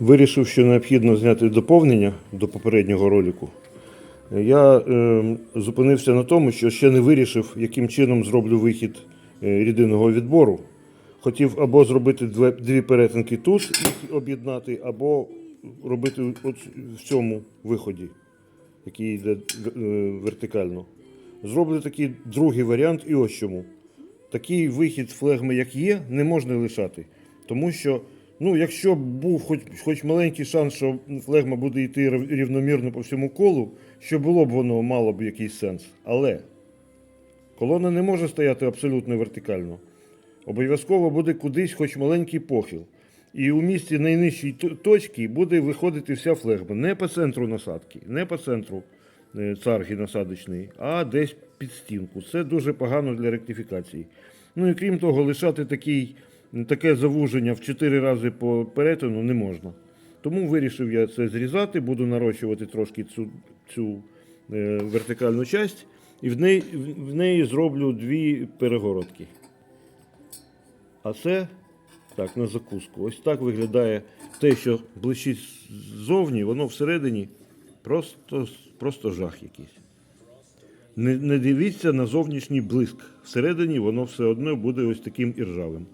Вирішив, що необхідно зняти доповнення до попереднього ролику. Я е, зупинився на тому, що ще не вирішив, яким чином зроблю вихід е, рідинного відбору. Хотів або зробити две- дві перетинки тут, їх об'єднати, або робити от в цьому виході, який йде е, вертикально. Зроблю такий другий варіант, і ось чому. Такий вихід флегми, як є, не можна лишати. Тому що, ну, якщо був хоч, хоч маленький шанс, що флегма буде йти рівномірно по всьому колу, що було б воно, мало б якийсь сенс. Але колона не може стояти абсолютно вертикально. Обов'язково буде кудись хоч маленький похил. І у місці найнижчої точки буде виходити вся флегма. Не по центру насадки, не по центру е, царги насадочної, а десь під стінку. Це дуже погано для ректифікації. Ну і крім того, лишати такий, таке завуження в 4 рази по перетину не можна. Тому вирішив я це зрізати, буду нарощувати трошки цю, цю е, вертикальну часть, і в неї, в неї зроблю дві перегородки. А це так, на закуску. Ось так виглядає те, що блищить ззовні, воно всередині просто, просто жах якийсь. Не, не дивіться на зовнішній блиск. Всередині воно все одно буде ось таким іржавим.